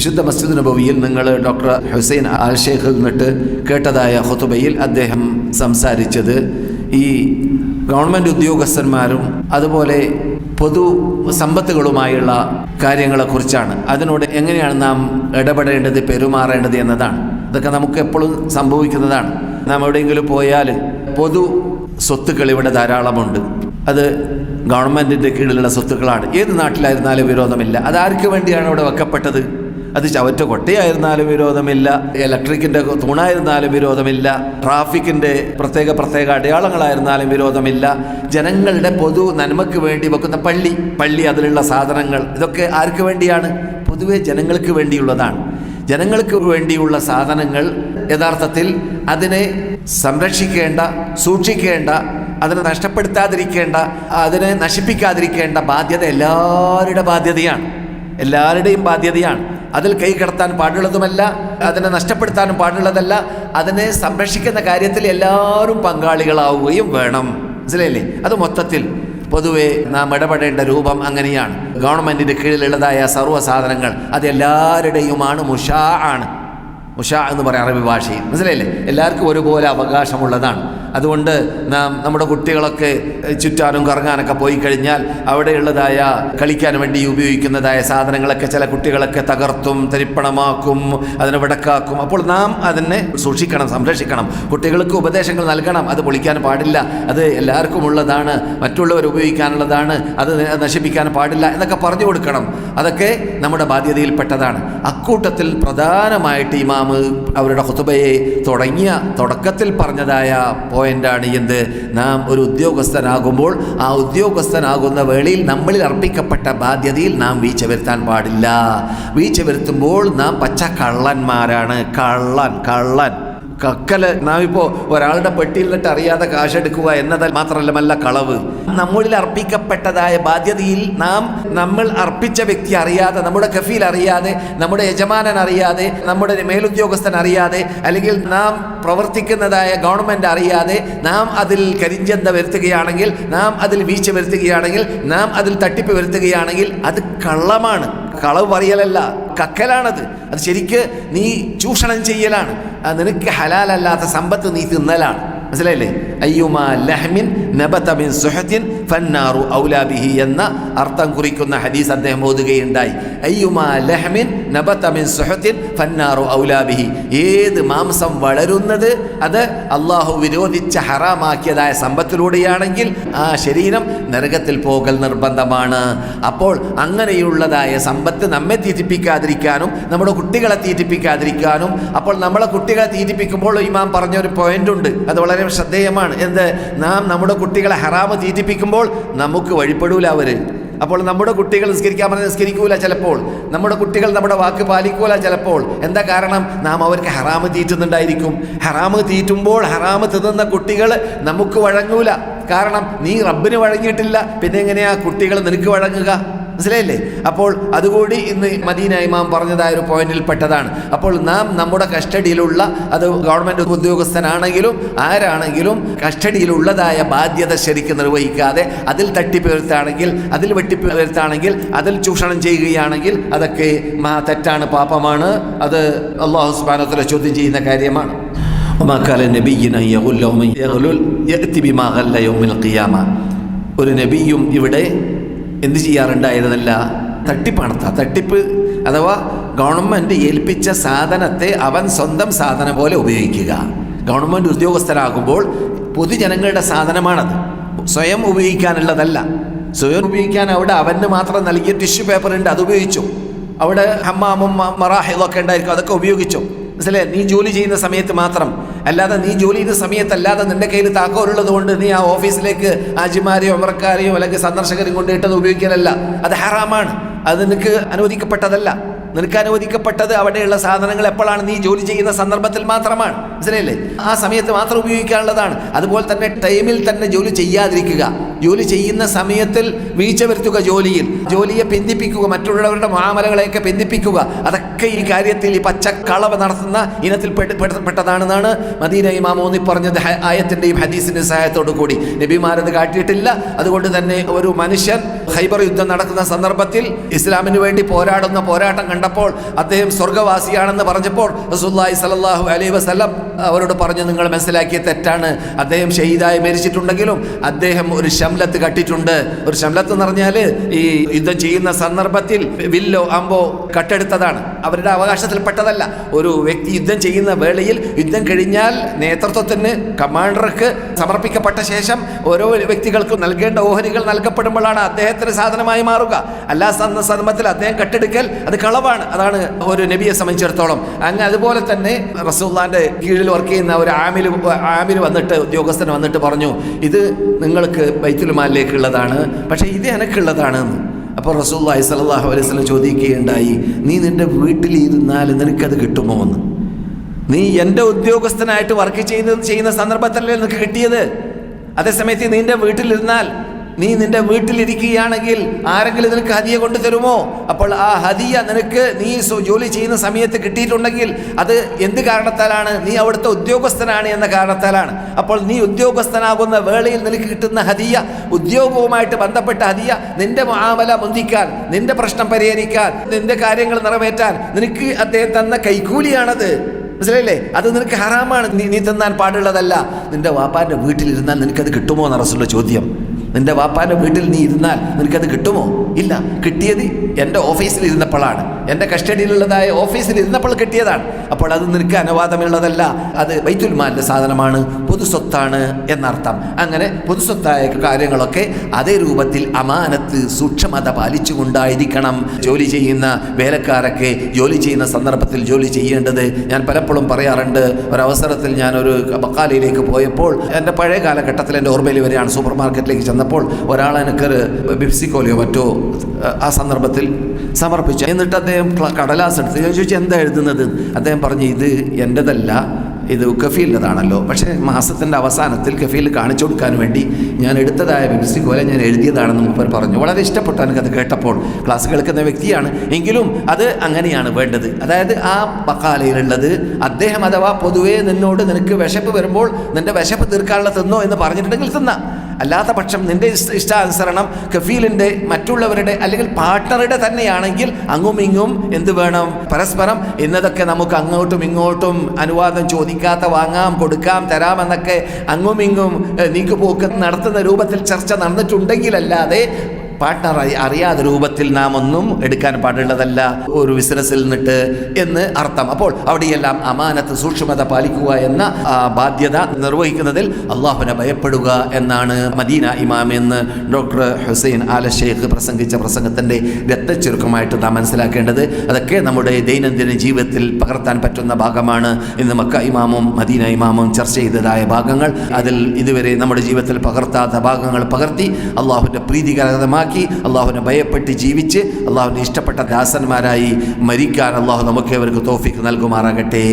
വിശുദ്ധ മസ്ജിദ് നബവിയിൽ നിങ്ങൾ doctor Hussain all ഷേഖിൽ നിന്നിട്ട് കേട്ടതായ ഹുതുബയിൽ അദ്ദേഹം സംസാരിച്ചത് ഈ ഗവൺമെന്റ് ഉദ്യോഗസ്ഥന്മാരും അതുപോലെ പൊതു സമ്പത്തുകളുമായുള്ള കാര്യങ്ങളെക്കുറിച്ചാണ് അതിനോട് എങ്ങനെയാണ് നാം ഇടപെടേണ്ടത് പെരുമാറേണ്ടത് എന്നതാണ്. ഇതൊക്കെ നമുക്ക് എപ്പോഴും സംഭവിക്കുന്നതാണ്. നാം എവിടെയെങ്കിലും പോയാൽ പൊതു സ്വത്തുക്കൾ ഇവിടെ ധാരാളമുണ്ട്. അത് ഗവൺമെന്റിന്റെ കീഴിലുള്ള സ്വത്തുക്കളാണ്. ഏത് നാട്ടിലായിരുന്നാലും വിരോധമില്ല. അത് ആർക്ക് വേണ്ടിയാണ് ഇവിടെ വെക്കപ്പെട്ടത്? അത് ചവറ്റ കൊട്ടയായിരുന്നാലും വിരോധമില്ല ഇലക്ട്രിക്കിന്റെ തൂണായിരുന്നാലും വിരോധമില്ല ട്രാഫിക്കിന്റെ പ്രത്യേക പ്രത്യേക അടയാളങ്ങളായിരുന്നാലും വിരോധമില്ല ജനങ്ങളുടെ പൊതു നന്മയ്ക്ക് വേണ്ടി വെക്കുന്ന പള്ളി പള്ളി അതിലുള്ള സാധനങ്ങൾ ഇതൊക്കെ ആർക്ക് വേണ്ടിയാണ്? പൊതുവെ ജനങ്ങൾക്ക് വേണ്ടിയുള്ളതാണ്. ജനങ്ങൾക്ക് വേണ്ടിയുള്ള സാധനങ്ങൾ യഥാർത്ഥത്തിൽ അതിനെ സംരക്ഷിക്കേണ്ട സൂക്ഷിക്കേണ്ട അതിനെ നഷ്ടപ്പെടുത്താതിരിക്കേണ്ട അതിനെ നശിപ്പിക്കാതിരിക്കേണ്ട ബാധ്യത എല്ലാവരുടെ ബാധ്യതയാണ്. എല്ലാവരുടെയും ബാധ്യതയാണ്. അതിൽ കൈ കടത്താൻ പാടുള്ളതുമല്ല അതിനെ നഷ്ടപ്പെടുത്താനും പാടുള്ളതല്ല അതിനെ സംരക്ഷിക്കുന്ന കാര്യത്തിൽ എല്ലാവരും പങ്കാളികളാവുകയും വേണം. മനസ്സിലായില്ലേ? അത് മൊത്തത്തിൽ പൊതുവെ നാം ഇടപെടേണ്ട രൂപം അങ്ങനെയാണ്. ഗവൺമെന്റിന്റെ കീഴിലുള്ളതായ സർവസാധനങ്ങൾ അത് എല്ലാവരുടെയുമാണ് മുഷാ ആണ്. ഉഷ എന്ന് പറയാം അറബി ഭാഷയിൽ. മനസ്സിലായില്ലേ? എല്ലാവർക്കും ഒരുപോലെ അവകാശമുള്ളതാണ്. അതുകൊണ്ട് നാം നമ്മുടെ കുട്ടികളൊക്കെ ചുറ്റാനും കറങ്ങാനൊക്കെ പോയി കഴിഞ്ഞാൽ അവിടെയുള്ളതായ കളിക്കാൻ വേണ്ടി ഉപയോഗിക്കുന്നതായ സാധനങ്ങളൊക്കെ ചില കുട്ടികളൊക്കെ തകർത്തും തരിപ്പണമാക്കും അതിനെ വിടക്കാക്കും. അപ്പോൾ നാം അതിനെ സൂക്ഷിക്കണം സംരക്ഷിക്കണം. കുട്ടികൾക്ക് ഉപദേശങ്ങൾ നൽകണം. അത് പൊളിക്കാൻ പാടില്ല. അത് എല്ലാവർക്കും ഉള്ളതാണ്. മറ്റുള്ളവർ ഉപയോഗിക്കാനുള്ളതാണ്. അത് നശിപ്പിക്കാൻ പാടില്ല എന്നൊക്കെ പറഞ്ഞു കൊടുക്കണം. അതൊക്കെ നമ്മുടെ ബാധ്യതയിൽപ്പെട്ടതാണ്. അക്കൂട്ടത്തിൽ പ്രധാനമായിട്ട് ഇമാമ് അവരുടെ ഹുത്തുബയെ തുടങ്ങിയ തുടക്കത്തിൽ പറഞ്ഞതായ പോയിന്റാണ് എന്ത്? നാം ഒരു ഉദ്യോഗസ്ഥനാകുമ്പോൾ ആ ഉദ്യോഗസ്ഥനാകുന്ന വേളയിൽ നമ്മളിൽ അർപ്പിക്കപ്പെട്ട ബാധ്യതയിൽ നാം വീഴ്ച വരുത്താൻ പാടില്ല. വീഴ്ച വരുത്തുമ്പോൾ നാം പച്ച കള്ളന്മാരാണ് കള്ളൻ കള്ളൻ. കക്കൽ. നാം ഇപ്പോൾ ഒരാളുടെ പെട്ടിയിലിട്ട് അറിയാതെ കാശെടുക്കുക എന്നത് മാത്രമല്ല കളവ്. നമ്മളിൽ അർപ്പിക്കപ്പെട്ടതായ ബാധ്യതയിൽ നാം നമ്മൾ അർപ്പിച്ച വ്യക്തി അറിയാതെ നമ്മുടെ കഫീൽ അറിയാതെ നമ്മുടെ യജമാനൻ അറിയാതെ നമ്മുടെ മേലുദ്യോഗസ്ഥൻ അറിയാതെ അല്ലെങ്കിൽ നാം പ്രവർത്തിക്കുന്നതായ ഗവൺമെന്റ് അറിയാതെ നാം അതിൽ കരിഞ്ചന്ത വരുത്തുകയാണെങ്കിൽ നാം അതിൽ വീഴ്ച വരുത്തുകയാണെങ്കിൽ നാം അതിൽ തട്ടിപ്പ് വരുത്തുകയാണെങ്കിൽ അത് കള്ളമാണ്. കളവ് പറയലല്ല കക്കലാണത്. അത് ശരിക്ക് നീ ചൂഷണം ചെയ്യലാണ്. നിനക്ക് ഹലാലല്ലാത്ത സമ്പത്ത് നീ തിന്നലാണ്. മനസ്സിലായില്ലേ? അയ്യുമാ ലഹ്മിൻ നബത മിൻ സുഹത്തിൻ ഫന്നാറു ഔലാബിഹി എന്ന അർത്ഥം കുറിക്കുന്ന ഹദീസ് അദ്ദേഹം ഓതുകയുണ്ടായി. അയ്യുമാ ലഹ്മിൻ നബത്തമിൻ മിൻ സുഹത്തിൻ ഫന്നാറു ഔലാബിഹി ഏത് മാംസം വളരുന്നത് അത് അള്ളാഹു വിരോധിച്ച ഹറാമാക്കിയതായ സമ്പത്തിലൂടെയാണെങ്കിൽ ആ ശരീരം നരകത്തിൽ പോകൽ നിർബന്ധമാണ്. അപ്പോൾ അങ്ങനെയുള്ളതായ സമ്പത്ത് നമ്മെ തീറ്റിപ്പിക്കാതിരിക്കാനും നമ്മുടെ കുട്ടികളെ തീറ്റിപ്പിക്കാതിരിക്കാനും അപ്പോൾ നമ്മളെ കുട്ടികളെ തീറ്റിപ്പിക്കുമ്പോൾ ഇമാം പറഞ്ഞൊരു പോയിന്റ് ഉണ്ട്. അത് വളരെ ശ്രദ്ധേയമാണ്. എന്ത്? നാം നമ്മുടെ കുട്ടികളെ ഹറാമ് തീറ്റിപ്പിക്കുമ്പോൾ നമുക്ക് വഴിപ്പെടൂല അവർ അപ്പോൾ നമ്മുടെ കുട്ടികൾ നിസ്കരിക്കാൻ പറഞ്ഞാൽ നിസ്കരിക്കൂല ചിലപ്പോൾ. നമ്മുടെ കുട്ടികൾ നമ്മുടെ വാക്ക് പാലിക്കൂല ചിലപ്പോൾ. എന്താ കാരണം? നാം അവർക്ക് ഹറാമ് തീറ്റുന്നുണ്ടായിരിക്കും. ഹറാമ് തീറ്റുമ്പോൾ ഹറാമ് തിന്നുന്ന കുട്ടികൾ നമുക്ക് വഴങ്ങൂല. കാരണം നീ റബ്ബിന് വഴങ്ങിയിട്ടില്ല. പിന്നെ എങ്ങനെയാ കുട്ടികൾ നിനക്ക് വഴങ്ങുക? മനസ്സിലായില്ലേ? അപ്പോൾ അതുകൂടി ഇന്ന് മദീന ഇമാം പറഞ്ഞതായ ഒരു പോയിന്റിൽ പെട്ടതാണ്. അപ്പോൾ നാം നമ്മുടെ കസ്റ്റഡിയിലുള്ള അത് ഗവൺമെന്റ് ഉദ്യോഗസ്ഥനാണെങ്കിലും ആരാണെങ്കിലും കസ്റ്റഡിയിലുള്ളതായ ബാധ്യത ശരിക്കും നിർവഹിക്കാതെ അതിൽ തട്ടിപ്പേർത്താണെങ്കിൽ അതിൽ വെട്ടിപ്പേർത്താണെങ്കിൽ അതിൽ ചൂഷണം ചെയ്യുകയാണെങ്കിൽ അതൊക്കെ മാ തെറ്റാണ് പാപമാണ്. അത് അള്ളാഹു സ്ബാനത്തിലെ ചോദ്യം ചെയ്യുന്ന കാര്യമാണ്. ഒരു നബിയും ഇവിടെ എന്ത് ചെയ്യാറുണ്ടായിരുന്നില്ല? തട്ടിപ്പാണത്ത. തട്ടിപ്പ് അഥവാ ഗവൺമെന്റ് ഏൽപ്പിച്ച സാധനത്തെ അവൻ സ്വന്തം സാധനം പോലെ ഉപയോഗിക്കുക. ഗവൺമെന്റ് ഉദ്യോഗസ്ഥരാകുമ്പോൾ പൊതുജനങ്ങളുടെ സാധനമാണത്. സ്വയം ഉപയോഗിക്കാനുള്ളതല്ല. സ്വയം ഉപയോഗിക്കാൻ അവിടെ അവന് മാത്രം നൽകിയ ടിഷ്യൂ പേപ്പർ ഉണ്ട് അത് ഉപയോഗിച്ചു. അവിടെ ഹമ്മാമും ഇതൊക്കെ ഉണ്ടായിരിക്കും അതൊക്കെ ഉപയോഗിച്ചു. മനസ്സിലെ നീ ജോലി ചെയ്യുന്ന സമയത്ത് മാത്രം. അല്ലാതെ നീ ജോലി ചെയ്യുന്ന സമയത്തല്ലാതെ നിന്റെ കയ്യിൽ താക്കോലുള്ളത് കൊണ്ട് നീ ആ ഓഫീസിലേക്ക് ആജിമാരെയോ അമർക്കാരെയോ അല്ലെങ്കിൽ സന്ദർശകരെയും കൊണ്ട് ഇട്ടത് ഉപയോഗിക്കലല്ല. അത് ഹറാമാണ്. അത് നിനക്ക് അനുവദിക്കപ്പെട്ടതല്ല. നിനക്ക് അനുവദിക്കപ്പെട്ടത് അവിടെയുള്ള സാധനങ്ങൾ എപ്പോഴാണ് നീ ജോലി ചെയ്യുന്ന സന്ദർഭത്തിൽ മാത്രമാണ്. മനസ്സിലായില്ലേ? ആ സമയത്ത് മാത്രം ഉപയോഗിക്കാനുള്ളതാണ്. അതുപോലെ തന്നെ ടൈമിൽ തന്നെ ജോലി ചെയ്യാതിരിക്കുക. ജോലി ചെയ്യുന്ന സമയത്തിൽ വീഴ്ച വരുത്തുക ജോലിയിൽ. ജോലിയെ പിന്തിപ്പിക്കുക മറ്റുള്ളവരുടെ മാമലകളെയൊക്കെ പിന്തിപ്പിക്കുക. അതൊക്കെ ഈ കാര്യത്തിൽ ഈ പച്ചക്കളവ് നടത്തുന്ന ഇനത്തിൽ പെട്ട് പെട്ട് പെട്ടതാണെന്നാണ് മദീന ഇമാം ഊന്നി പറഞ്ഞത്. ആയത്തിന്റെയും ഹദീസിന്റെ സഹായത്തോടു കൂടി. നബിമാരത് കാട്ടിയിട്ടില്ല. അതുകൊണ്ട് തന്നെ ഒരു മനുഷ്യൻ ഹൈബർ യുദ്ധം നടക്കുന്ന സന്ദർഭത്തിൽ ഇസ്ലാമിന് വേണ്ടി പോരാടുന്ന പോരാട്ടം കണ്ടപ്പോൾ അദ്ദേഹം സ്വർഗവാസിയാണെന്ന് പറഞ്ഞപ്പോൾ റസൂല്ലായി സലല്ലാഹു അലൈ വസ്ലം അവരോട് പറഞ്ഞു നിങ്ങൾ മനസ്സിലാക്കിയ തെറ്റാണ്. അദ്ദേഹം ഷഹീദായി മരിച്ചിട്ടുണ്ടെങ്കിലും അദ്ദേഹം ഒരു ശംലത്ത് കട്ടിട്ടുണ്ട് ഒരു ശംലത്ത് എന്ന് പറഞ്ഞാൽ ഈ യുദ്ധം ചെയ്യുന്ന സന്ദർഭത്തിൽ വില്ലോ അമ്പോ കട്ടെടുത്തതാണ്. അവരുടെ അവകാശത്തിൽപ്പെട്ടതല്ല. ഒരു വ്യക്തി യുദ്ധം ചെയ്യുന്ന വേളയിൽ യുദ്ധം കഴിഞ്ഞാൽ നേതൃത്വത്തിന് കമാൻഡർക്ക് സമർപ്പിക്കപ്പെട്ട ശേഷം ഓരോ വ്യക്തികൾക്കും നൽകേണ്ട ഓഹരികൾ നൽകപ്പെടുമ്പോഴാണ് അദ്ദേഹത്തിന് സാധനമായി മാറുക. അല്ലാ സന്ദ സന്ദർഭത്തിൽ അദ്ദേഹം കെട്ടെടുക്കൽ അത് കളവാണ്. അതാണ് ഒരു നബിയെ സംബന്ധിച്ചിടത്തോളം. അങ്ങനെ അതുപോലെ തന്നെ റസൂള്ളാന്റെ കീഴിൽ വർക്ക് ചെയ്യുന്ന ഒരു ആമിൽ ആമിൽ വന്നിട്ട് ഉദ്യോഗസ്ഥൻ വന്നിട്ട് പറഞ്ഞു ഇത് നിങ്ങൾക്ക് ബൈത്തുൽമാലിലേക്കുള്ളതാണ് പക്ഷേ ഇത് എനക്കുള്ളതാണ് എന്ന് അപ്പോൾ റസൂല്ലായി സലാഹു അലൈഹി സ്വലം ചോദിക്കുകയുണ്ടായി നീ നിന്റെ വീട്ടിലിരുന്നാൽ നിനക്കത് കിട്ടുമോ എന്ന്? നീ എന്റെ ഉദ്യോഗസ്ഥനായിട്ട് വർക്ക് ചെയ്ത് ചെയ്യുന്ന സന്ദർഭത്തിലല്ലേ നിനക്ക് കിട്ടിയത്? അതേസമയത്ത് നിന്റെ വീട്ടിലിരുന്നാൽ നീ നിന്റെ വീട്ടിലിരിക്കുകയാണെങ്കിൽ ആരെങ്കിലും നിനക്ക് ഹദിയ കൊണ്ടു തരുമോ? അപ്പോൾ ആ ഹദിയ നിനക്ക് നീ ജോലി ചെയ്യുന്ന സമയത്ത് കിട്ടിയിട്ടുണ്ടെങ്കിൽ അത് എന്ത് കാരണത്താലാണ്? നീ അവിടുത്തെ ഉദ്യോഗസ്ഥനാണ് എന്ന കാരണത്താലാണ്. അപ്പോൾ നീ ഉദ്യോഗസ്ഥനാകുന്ന വേളയിൽ നിനക്ക് കിട്ടുന്ന ഹദിയ ഉദ്യോഗവുമായിട്ട് ബന്ധപ്പെട്ട ഹദിയ നിന്റെ മാമല മുന്തിക്കാൻ നിന്റെ പ്രശ്നം പരിഹരിക്കാൻ നിന്റെ കാര്യങ്ങൾ നിറവേറ്റാൻ നിനക്ക് അദ്ദേഹം തന്ന കൈക്കൂലിയാണത്. മനസ്സിലായില്ലേ? അത് നിനക്ക് ഹറാമാണ്. നീ നീ തിന്നാൻ പാടുള്ളതല്ല. നിന്റെ വാപ്പാന്റെ വീട്ടിലിരുന്നാൽ നിനക്കത് കിട്ടുമോ എന്ന ചോദ്യം. നിന്റെ വാപ്പാന്റെ വീട്ടിൽ നീ ഇരുന്നാൽ നിനക്കത് കിട്ടുമോ? ഇല്ല കിട്ടിയത് എന്റെ ഓഫീസിൽ ഇരുന്നപ്പോഴാണ്. എന്റെ കസ്റ്റഡിയിലുള്ളതായ ഓഫീസിൽ ഇരുന്നപ്പോൾ കിട്ടിയതാണ്. അപ്പോൾ അത് നിനക്ക് അനുവാദമുള്ളതല്ല. അത് ബൈത്തുൽമാലിന്റെ സാധനമാണ്. പൊതുസ്വത്താണ് എന്നർത്ഥം. അങ്ങനെ പൊതുസ്വത്തായ കാര്യങ്ങളൊക്കെ അതേ രൂപത്തിൽ അമാനത്ത് സൂക്ഷ്മത പാലിച്ചുകൊണ്ടായിരിക്കണം ജോലി ചെയ്യുന്ന വേലക്കാരൊക്കെ ജോലി ചെയ്യുന്ന സന്ദർഭത്തിൽ ജോലി ചെയ്യേണ്ടത്. ഞാൻ പലപ്പോഴും പറയാറുണ്ട് ഒരവസരത്തിൽ ഞാനൊരു ബക്കാലയിലേക്ക് പോയപ്പോൾ എന്റെ പഴയ കാലഘട്ടത്തിൽ എന്റെ ഓർമ്മയിൽ വരികയാണ് സൂപ്പർ മാർക്കറ്റിലേക്ക് ചെന്നപ്പോൾ ഒരാൾ എനിക്കൊരു ബിപ്സിക്കോലിയോ മറ്റോ ആ സന്ദർഭത്തിൽ സമർപ്പിച്ചു. എന്നിട്ട് അദ്ദേഹം കടലാസ് എടുത്ത് ഞാൻ ചോദിച്ചു എന്താ എഴുതുന്നത്? അദ്ദേഹം പറഞ്ഞു ഇത് എന്റെതല്ല ഇത് കഫീലിന്റെതാണല്ലോ പക്ഷേ മാസത്തിന്റെ അവസാനത്തിൽ കഫീൽ കാണിച്ചു കൊടുക്കാൻ വേണ്ടി ഞാൻ എടുത്തതായ ബിബിസി പോലെ ഞാൻ എഴുതിയതാണെന്ന് മൂപ്പർ പറഞ്ഞു. വളരെ ഇഷ്ടപ്പെട്ടു എനിക്കത് കേട്ടപ്പോൾ. ക്ലാസ് കേൾക്കുന്ന വ്യക്തിയാണ്. എങ്കിലും അത് അങ്ങനെയാണ് വേണ്ടത്. അതായത് ആ പക്കാലയിലുള്ളത് അദ്ദേഹം അഥവാ പൊതുവേ നിന്നോട് നിനക്ക് വിശപ്പ് വരുമ്പോൾ നിന്റെ വിശപ്പ് തീർക്കാനുള്ള തിന്നോ എന്ന് പറഞ്ഞിട്ടുണ്ടെങ്കിൽ തിന്ന. അല്ലാത്ത പക്ഷം നിന്റെ ഇഷ്ട- ഇഷ്ടാനുസരണം കഫീലിന്റെ മറ്റുള്ളവരുടെ അല്ലെങ്കിൽ പാർട്ട്ണറുടെ തന്നെയാണെങ്കിൽ അങ്ങും ഇങ്ങും എന്ത് വേണം? പരസ്പരം എന്നതൊക്കെ നമുക്ക് അങ്ങോട്ടും ഇങ്ങോട്ടും അനുവാദം ചോദിക്കാത്ത വാങ്ങാം കൊടുക്കാം തരാമെന്നൊക്കെ അങ്ങും ഇങ്ങും നീക്കുപോക്ക് നടത്തുന്ന രൂപത്തിൽ ചർച്ച നടന്നിട്ടുണ്ടെങ്കിലല്ലാതെ പാർട്ട്ണർ അറിയാതെ രൂപത്തിൽ നാം ഒന്നും എടുക്കാൻ പാടുള്ളതല്ല. ഒരു ബിസിനസ്സിൽ നിന്നിട്ട് എന്ന് അർത്ഥം. അപ്പോൾ അവിടെയെല്ലാം അമാനത്ത് സൂക്ഷ്മത പാലിക്കുക എന്ന ബാധ്യത നിർവഹിക്കുന്നതിൽ അള്ളാഹുവിനെ ഭയപ്പെടുക എന്നാണ് മദീന ഇമാം എന്ന് ഡോക്ടർ ഹുസൈൻ ആല ഷെയ്ഖ് പ്രസംഗിച്ച പ്രസംഗത്തിന്റെ രക്തച്ചുരുക്കമായിട്ട് നാം മനസ്സിലാക്കേണ്ടത്. അതൊക്കെ നമ്മുടെ ദൈനംദിന ജീവിതത്തിൽ പകർത്താൻ പറ്റുന്ന ഭാഗമാണ് ഇന്ന് മക്ക ഇമാമും മദീന ഇമാമും ചർച്ച ചെയ്തതായ ഭാഗങ്ങൾ. അതിൽ ഇതുവരെ നമ്മുടെ ജീവിതത്തിൽ പകർത്താത്ത ഭാഗങ്ങൾ പകർത്തി അള്ളാഹുവിന്റെ പ്രീതികരമാക്കി അള്ളാഹുവിനെ ഭയപ്പെട്ട് ജീവിച്ച് അള്ളാഹുവിന്റെ ഇഷ്ടപ്പെട്ട ദാസന്മാരായി മരിക്കാൻ അള്ളാഹു നമുക്ക് അവർക്ക് തോഫിക്ക് നൽകുമാറാകട്ടെ.